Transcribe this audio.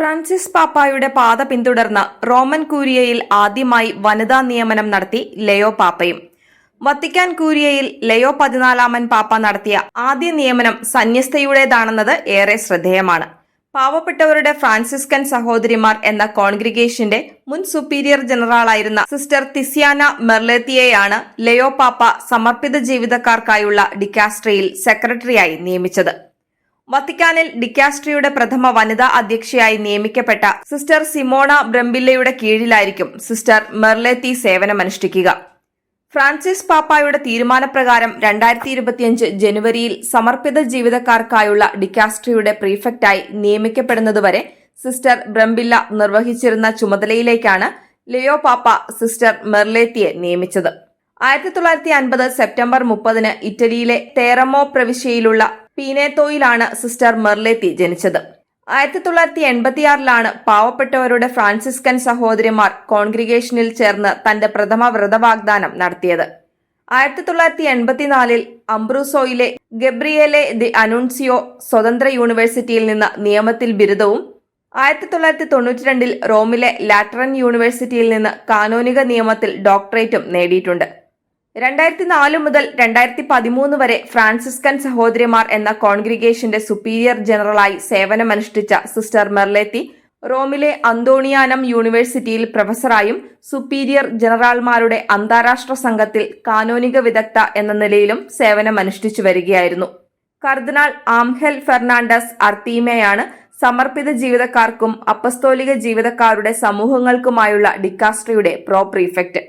Francis പാപ്പായുടെ പാത പിന്തുടർന്ന് Roman കൂരിയയിൽ ആദ്യമായി വനിതാ നിയമനം നടത്തി ലയോ പാപ്പയും. വത്തിക്കാൻ കൂരിയയിൽ ലയോ പതിനാലാമൻ പാപ്പ നടത്തിയ ആദ്യ നിയമനം സന്യസ്തയുടേതാണെന്നത് ഏറെ ശ്രദ്ധേയമാണ്. പാവപ്പെട്ടവരുടെ ഫ്രാൻസിസ്കൻ സഹോദരിമാർ എന്ന കോൺഗ്രിഗേഷന്റെ മുൻ സുപ്പീരിയർ ജനറലായിരുന്ന സിസ്റ്റർ തിസിയാന മെർലേത്തിയെയാണ് ലയോ പാപ്പ സമർപ്പിത ജീവിതക്കാർക്കായുള്ള ഡിക്കാസ്ട്രയിൽ സെക്രട്ടറിയായി നിയമിച്ചത്. വത്തിക്കാനിൽ ഡിക്കാസ്ട്രിയുടെ പ്രഥമ വനിതാ അധ്യക്ഷയായി നിയമിക്കപ്പെട്ട സിസ്റ്റർ സിമോണ ബ്രംബില്ലയുടെ കീഴിലായിരിക്കും സിസ്റ്റർ മെർലേത്തി സേവനമനുഷ്ഠിക്കുക. ഫ്രാൻസിസ് പാപ്പായുടെ തീരുമാനപ്രകാരം രണ്ടായിരത്തി ഇരുപത്തിയഞ്ച് ജനുവരിയിൽ സമർപ്പിത ജീവിതക്കാർക്കായുള്ള ഡിക്കാസ്ട്രിയുടെ പ്രീഫെക്റ്റായി നിയമിക്കപ്പെടുന്നതുവരെ സിസ്റ്റർ ബ്രംബില്ല നിർവഹിച്ചിരുന്ന ചുമതലയിലേക്കാണ് ലിയോ പാപ്പ സിസ്റ്റർ മെർലേത്തിയെ നിയമിച്ചത്. ആയിരത്തി തൊള്ളായിരത്തി അൻപത് സെപ്റ്റംബർ മുപ്പതിന് ഇറ്റലിയിലെ തേറമോ പ്രവിശ്യയിലുള്ള പീനേത്തോയിലാണ് സിസ്റ്റർ മെർലേത്തി ജനിച്ചത്. ആയിരത്തി തൊള്ളായിരത്തി എൺപത്തിയാറിലാണ് പാവപ്പെട്ടവരുടെ ഫ്രാൻസിസ്കൻ സഹോദരിമാർ കോൺഗ്രിഗേഷനിൽ ചേർന്ന് തന്റെ പ്രഥമ വ്രതവാഗ്ദാനം നടത്തിയത്. ആയിരത്തി തൊള്ളായിരത്തി എൺപത്തിനാലിൽ അംബ്രൂസോയിലെ ഗബ്രിയേലെ ദി അനുൻസിയോ സ്വതന്ത്ര യൂണിവേഴ്സിറ്റിയിൽ നിന്ന് നിയമത്തിൽ ബിരുദവും ആയിരത്തി തൊള്ളായിരത്തി തൊണ്ണൂറ്റിരണ്ടിൽ റോമിലെ ലാറ്ററൻ യൂണിവേഴ്സിറ്റിയിൽ നിന്ന് കാനോനിക നിയമത്തിൽ ഡോക്ടറേറ്റും നേടിയിട്ടുണ്ട്. രണ്ടായിരത്തി നാല് മുതൽ രണ്ടായിരത്തി പതിമൂന്ന് വരെ ഫ്രാൻസിസ്കൻ സഹോദരിമാർ എന്ന കോൺഗ്രിഗേഷന്റെ സുപ്പീരിയർ ജനറലായി സേവനമനുഷ്ഠിച്ച സിസ്റ്റർ മെർലേത്തി റോമിലെ അന്തോണിയാനം യൂണിവേഴ്സിറ്റിയിൽ പ്രൊഫസറായും സുപ്പീരിയർ ജനറൽമാരുടെ അന്താരാഷ്ട്ര സംഘത്തിൽ കാനോനിക വിദഗ്ധ എന്ന നിലയിലും സേവനമനുഷ്ഠിച്ചു വരികയായിരുന്നു. കർദിനാൾ ആംഹെൽ ഫെർണാണ്ടസ് അർത്തീമയാണ് സമർപ്പിത ജീവിതക്കാർക്കും അപ്പസ്തോലിക ജീവിതക്കാരുടെ സമൂഹങ്ങൾക്കുമായുള്ള ഡിക്കാസ്ട്രിയുടെ പ്രോ പ്രീഫെക്ട്